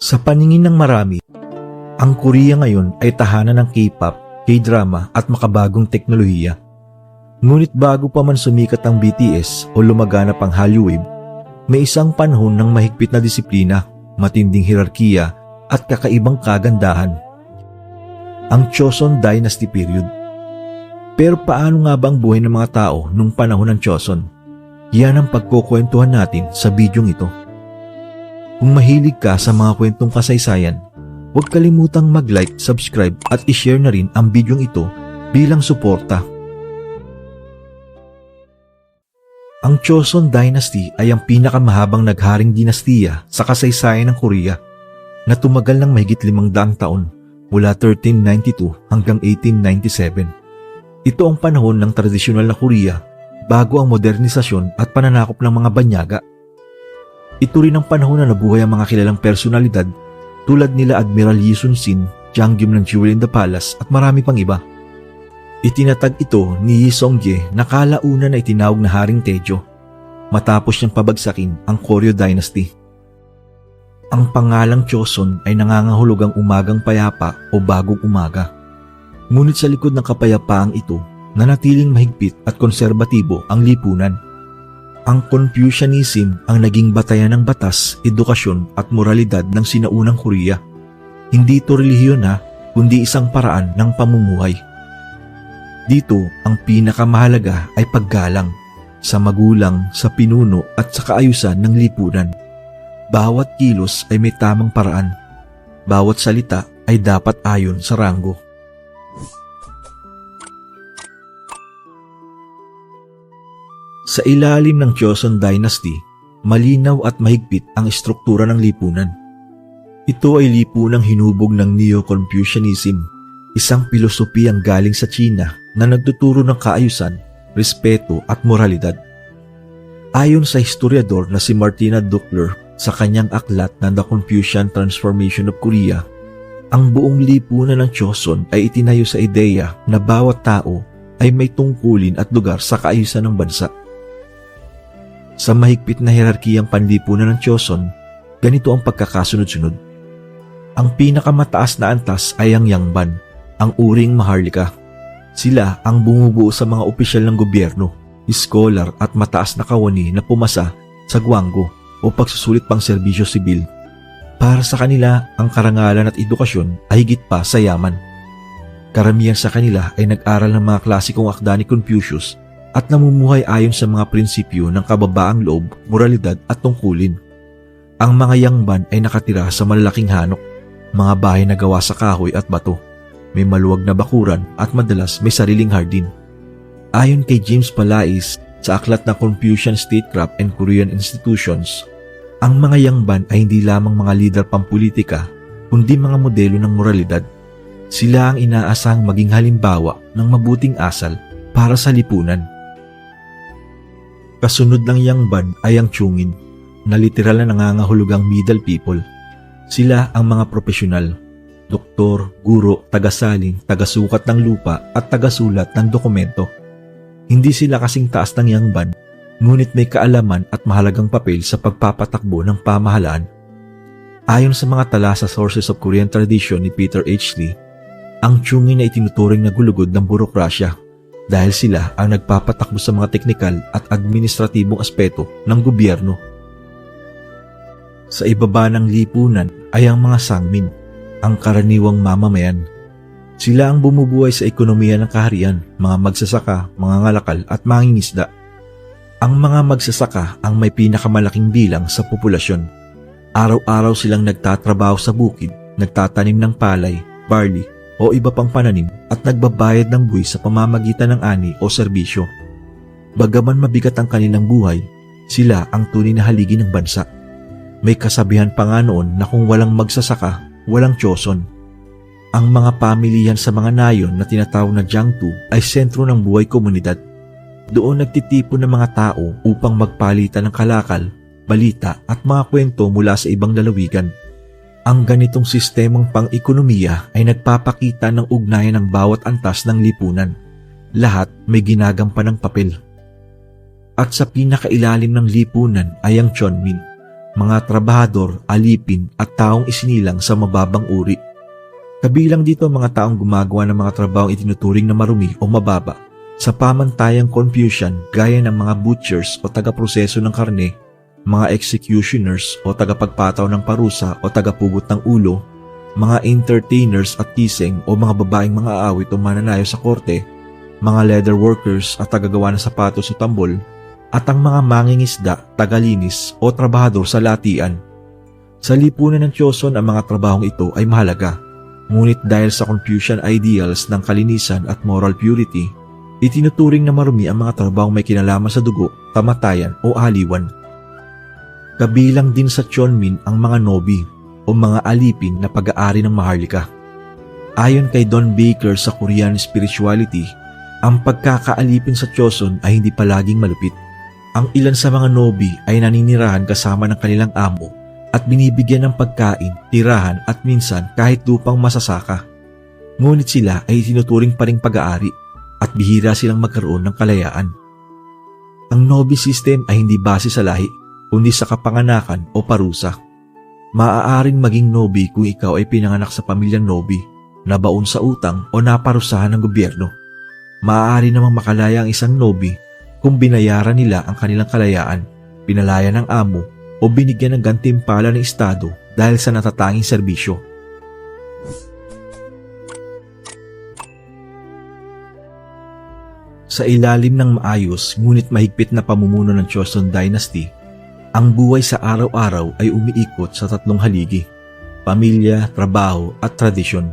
Sa paningin ng marami, ang Korea ngayon ay tahanan ng K-pop, K-drama at makabagong teknolohiya. Ngunit bago pa man sumikat ang BTS o lumaganap ang Hallyu Wave, may isang panahon ng mahigpit na disiplina, matinding hierarkiya at kakaibang kagandahan. Ang Choson Dynasty period. Pero paano nga ba ang buhay ng mga tao nung panahon ng Choson? Yan ang pagkukwentuhan natin sa bidyong ito. Kung mahilig ka sa mga kwentong kasaysayan, huwag kalimutang mag-like, subscribe at i-share na rin ang bidyong ito bilang suporta. Ang Choson Dynasty ay ang pinakamahabang nagharing dinastiya sa kasaysayan ng Korea na tumagal ng mahigit limang daang taon mula 1392 hanggang 1897. Ito ang panahon ng tradisyonal na Korea bago ang modernisasyon at pananakop ng mga banyaga. Ito rin ang panahon na nabuhay ang mga kilalang personalidad tulad nila Admiral Yi Sun-sin, Jang Gyum ng Jewel in the Palace at marami pang iba. Itinatag ito ni Yi Song-ye na kalauna na itinawag na Haring Tejo matapos niyang pabagsakin ang Koryo Dynasty. Ang pangalang Choson ay nangangahulugang umagang payapa o bagong umaga. Ngunit sa likod ng kapayapaang ito, nanatiling mahigpit at konserbatibo ang lipunan. Ang Confucianism ang naging batayan ng batas, edukasyon at moralidad ng sinaunang Korea. Hindi ito relihiyon ha, kundi isang paraan ng pamumuhay. Dito, ang pinakamahalaga ay paggalang sa magulang, sa pinuno at sa kaayusan ng lipunan. Bawat kilos ay may tamang paraan. Bawat salita ay dapat ayon sa ranggo. Sa ilalim ng Joseon Dynasty, malinaw at mahigpit ang estruktura ng lipunan. Ito ay lipunang hinubog ng Neo-Confucianism, isang pilosopiyang galing sa China na nagtuturo ng kaayusan, respeto at moralidad. Ayon sa historiador na si Martina Duckler sa kanyang aklat na The Confucian Transformation of Korea, ang buong lipunan ng Joseon ay itinayo sa ideya na bawat tao ay may tungkulin at lugar sa kaayusan ng bansa. Sa mahigpit na hierarkiyang panlipunan ng Choson, ganito ang pagkakasunod-sunod. Ang pinakamataas na antas ay ang Yangban, ang uring maharlika. Sila ang bumubuo sa mga opisyal ng gobyerno, scholar at mataas na kawani na pumasa sa guwanggo o pagsusulit pang serbisyo sibil. Para sa kanila, ang karangalan at edukasyon ay higit pa sa yaman. Karamihan sa kanila ay nag-aral ng mga klasikong akda ni Confucius at namumuhay ayon sa mga prinsipyo ng kababaang loob, moralidad at tungkulin. Ang mga yangban ay nakatira sa malalaking hanok, mga bahay na gawa sa kahoy at bato. May maluwag na bakuran at madalas may sariling hardin. Ayon kay James Palais sa aklat na Confucian Statecraft and Korean Institutions, ang mga yangban ay hindi lamang mga lider pampolitika, kundi mga modelo ng moralidad. Sila ang inaasang maging halimbawa ng mabuting asal para sa lipunan. Kasunod ng Yangban ay ang Chungin, na literal na nangangahulugang middle people. Sila ang mga profesional, doktor, guro, tagasaling, tagasukat ng lupa at tagasulat ng dokumento. Hindi sila kasing taas ng Yangban, ngunit may kaalaman at mahalagang papel sa pagpapatakbo ng pamahalaan. Ayon sa mga tala sa Sources of Korean Tradition ni Peter H. Lee, ang Chungin ay tinuturing na gulugod ng burokrasya dahil sila ang nagpapatakbo sa mga teknikal at administratibong aspeto ng gobyerno. Sa ibaba ng lipunan ay ang mga sangmin, ang karaniwang mamamayan. Sila ang bumubuhay sa ekonomiya ng kaharian, mga magsasaka, mga ngalakal at mangingisda. Ang mga magsasaka ang may pinakamalaking bilang sa populasyon. Araw-araw silang nagtatrabaho sa bukid, nagtatanim ng palay, barley, o iba pang pananim at nagbabayad ng buwis sa pamamagitan ng ani o serbisyo. Bagaman mabigat ang kanilang buhay, sila ang tunay na haligi ng bansa. May kasabihan pa nga noon na kung walang magsasaka, walang tyoson. Ang mga pamilihan sa mga nayon na tinatawag na Jiangtu ay sentro ng buhay komunidad. Doon nagtitipon ng mga tao upang magpalitan ng kalakal, balita at mga kwento mula sa ibang lalawigan. Ang ganitong sistemang pang-ekonomiya ay nagpapakita ng ugnayan ng bawat antas ng lipunan. Lahat may ginagampan ng papel. At sa pinakailalim ng lipunan ay ang Chonmin, mga trabahador, alipin at taong isinilang sa mababang uri. Kabilang dito ang mga taong gumagawa ng mga trabahong itinuturing na marumi o mababa sa pamantayang Confucian gaya ng mga butchers o taga-proseso ng karne, mga executioners o tagapagpataw ng parusa o tagapugot ng ulo, mga entertainers at tiseng o mga babaeng mga awit o mananayo sa korte, mga leather workers at tagagawa ng sapatos o tambol, at ang mga mangingisda, tagalinis o trabahador sa latian. Sa lipunan ng Choson ang mga trabahong ito ay mahalaga, ngunit dahil sa Confucian ideals ng kalinisan at moral purity, itinuturing na marumi ang mga trabahong may kinalaman sa dugo, kamatayan o aliwan. Kabilang din sa Chonmin ang mga nobi o mga alipin na pag-aari ng Maharlika. Ayon kay Don Baker sa Korean spirituality, ang pagkakaalipin sa Choson ay hindi palaging malupit. Ang ilan sa mga nobi ay naninirahan kasama ng kanilang amo at binibigyan ng pagkain, tirahan at minsan kahit lupang masasaka. Ngunit sila ay tinuturing pa ring pag-aari at bihira silang magkaroon ng kalayaan. Ang nobi system ay hindi base sa lahi, kundi sa kapanganakan o parusa. Maaaring maging nobi kung ikaw ay pinanganak sa pamilyang nobi, nabaon sa utang o naparusahan ng gobyerno. Maaari namang makalaya ang isang nobi kung binayaran nila ang kanilang kalayaan, pinalaya ng amo o binigyan ng gantimpala ng Estado dahil sa natatanging serbisyo. Sa ilalim ng maayos ngunit mahigpit na pamumuno ng Joseon Dynasty, ang buhay sa araw-araw ay umiikot sa tatlong haligi, pamilya, trabaho at tradisyon.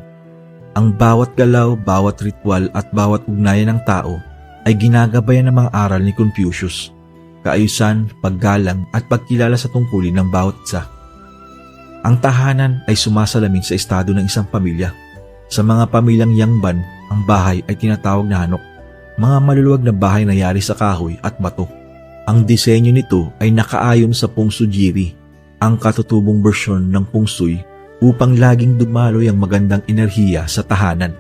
Ang bawat galaw, bawat ritual at bawat ugnayan ng tao ay ginagabayan ng mga aral ni Confucius, kaayusan, paggalang at pagkilala sa tungkulin ng bawat isa. Ang tahanan ay sumasalamin sa estado ng isang pamilya. Sa mga pamilyang Yangban, ang bahay ay tinatawag na hanok, mga maluluwag na bahay na yari sa kahoy at bato. Ang disenyo nito ay nakaayon sa Pungsujiri, ang katutubong bersyon ng Pungsuy upang laging dumaloy ang magandang enerhiya sa tahanan.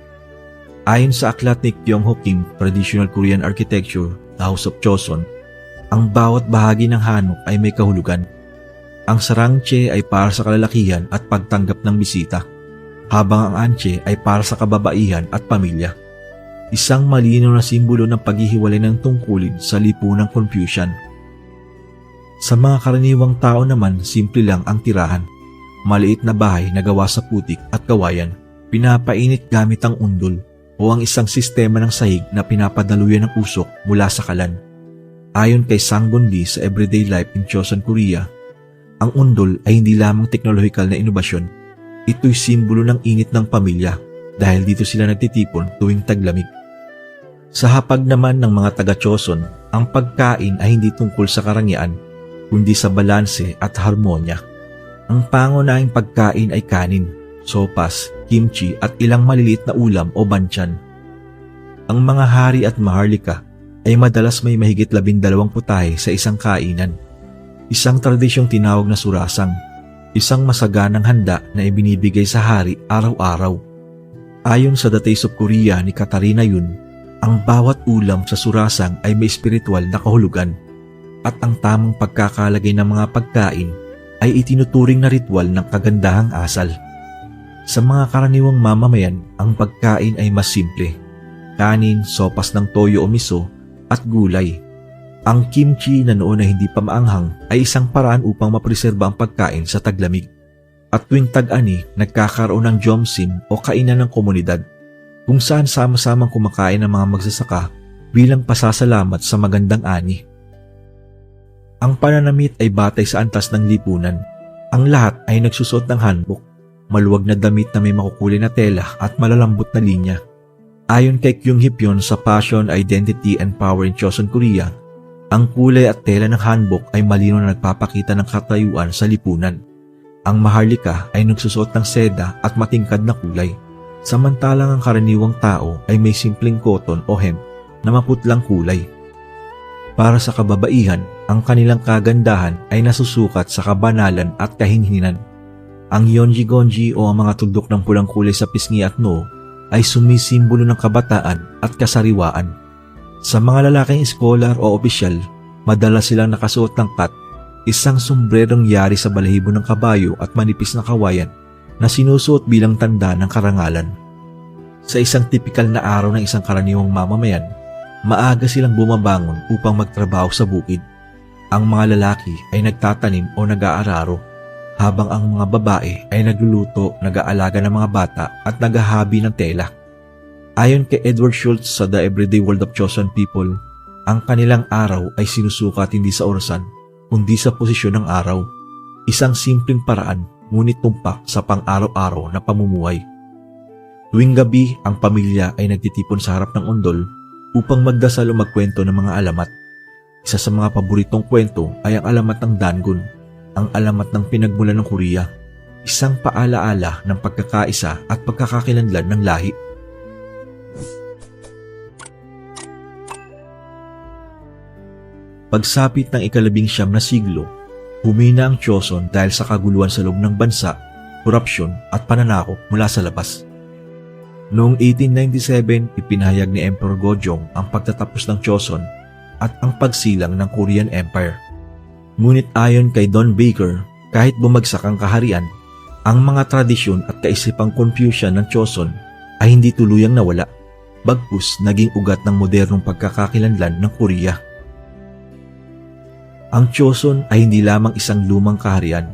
Ayon sa aklat ni Kyung Ho Kim, Traditional Korean Architecture, The House of Choson, ang bawat bahagi ng hanok ay may kahulugan. Ang sarangche ay para sa kalalakihan at pagtanggap ng bisita, habang ang anche ay para sa kababaihan at pamilya. Isang malinaw na simbolo ng paghihiwalay ng tungkulin sa lipunang Confucian. Sa mga karaniwang tao naman, simple lang ang tirahan. Maliit na bahay na gawa sa putik at kawayan, pinapainit gamit ang undol o ang isang sistema ng sahig na pinapadaluyan ng usok mula sa kalan. Ayon kay Sangbon Lee sa Everyday Life in Chosun, Korea, ang undol ay hindi lamang teknolohikal na inobasyon. Ito'y simbolo ng init ng pamilya dahil dito sila nagtitipon tuwing taglamig. Sa hapag naman ng mga taga-Choson, ang pagkain ay hindi tungkol sa karangyaan, kundi sa balanse at harmonya. Ang pangunahing pagkain ay kanin, sopas, kimchi at ilang maliliit na ulam o banchan. Ang mga hari at maharlika ay madalas may mahigit labindalawang putahe sa isang kainan. Isang tradisyong tinawag na surasang, isang masaganang handa na ibinibigay sa hari araw-araw. Ayon sa Taste of Korea ni Katarina Yun, ang bawat ulam sa surasang ay may spiritual na kahulugan at ang tamang pagkakalagay ng mga pagkain ay itinuturing na ritual ng kagandahang asal. Sa mga karaniwang mamamayan, ang pagkain ay mas simple. Kanin, sopas ng toyo o miso, at gulay. Ang kimchi na noon ay hindi pa maanghang ay isang paraan upang mapreserba ang pagkain sa taglamig. At tuwing tag-ani, nagkakaroon ng jomsim o kainan ng komunidad kung saan sama-samang kumakain ng mga magsasaka bilang pasasalamat sa magandang ani. Ang pananamit ay batay sa antas ng lipunan. Ang lahat ay nagsusot ng hanbok, maluwag na damit na may makukulay na tela at malalambot na linya. Ayon kay Kyung Hipyon sa Passion, Identity and Power in Chosun Korea, ang kulay at tela ng hanbok ay malino na nagpapakita ng katayuan sa lipunan. Ang maharlika ay nagsusot ng seda at matingkad na kulay, samantalang ang karaniwang tao ay may simpleng cotton o hemp na maputlang kulay. Para sa kababaihan, ang kanilang kagandahan ay nasusukat sa kabanalan at kahinhinan. Ang yonji-gonji o ang mga tuldok ng pulang kulay sa pisngi at noo ay sumisimbolo ng kabataan at kasariwaan. Sa mga lalaking scholar o opisyal, madalas silang nakasuot ng kat, isang sombrerong yari sa balahibo ng kabayo at manipis na kawayan na sinusuot bilang tanda ng karangalan. Sa isang tipikal na araw ng isang karaniwang mamamayan, maaga silang bumabangon upang magtrabaho sa bukid. Ang mga lalaki ay nagtatanim o nag-aararo, habang ang mga babae ay nagluluto, nag-aalaga ng mga bata at naghahabi ng tela. Ayon kay Edward Schultz sa The Everyday World of Chosen People, ang kanilang araw ay sinusukat hindi sa orasan, kundi sa posisyon ng araw. Isang simpleng paraan, ngunit tumpak sa pang-araw-araw na pamumuhay. Tuwing gabi, ang pamilya ay nagtitipon sa harap ng undol upang magdasal o magkwento ng mga alamat. Isa sa mga paboritong kwento ay ang alamat ng Dangun, ang alamat ng pinagmulan ng Korea, isang paalaala ng pagkakaisa at pagkakakilanlan ng lahi. Pagsapit ng ikalabing siyam na siglo, humina ang Choson dahil sa kaguluhan sa loob ng bansa, korupsyon at pananakop mula sa labas. Noong 1897, ipinahayag ni Emperor Gojong ang pagtatapos ng Choson at ang pagsilang ng Korean Empire. Ngunit ayon kay Don Baker, kahit bumagsak ang kaharian, ang mga tradisyon at kaisipang Confucian ng Choson ay hindi tuluyang nawala, bagkus naging ugat ng modernong pagkakakilanlan ng Korea. Ang Choson ay hindi lamang isang lumang kaharian.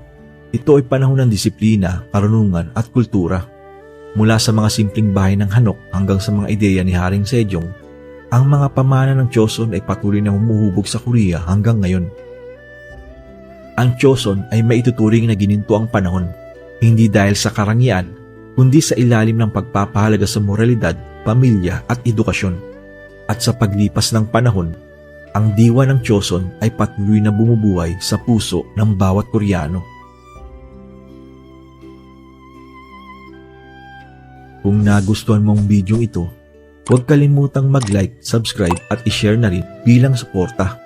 Ito ay panahon ng disiplina, karunungan at kultura. Mula sa mga simpleng bahay ng Hanok hanggang sa mga ideya ni Haring Sejong, ang mga pamana ng Choson ay patuloy na humuhubog sa Korea hanggang ngayon. Ang Choson ay maituturing na gininto ang panahon, hindi dahil sa karangian, kundi sa ilalim ng pagpapahalaga sa moralidad, pamilya at edukasyon. At sa paglipas ng panahon, ang diwa ng Choson ay patuloy na bumubuhay sa puso ng bawat Koreano. Kung nagustuhan mo ang video ito, huwag kalimutang mag-like, subscribe at i-share na rin bilang suporta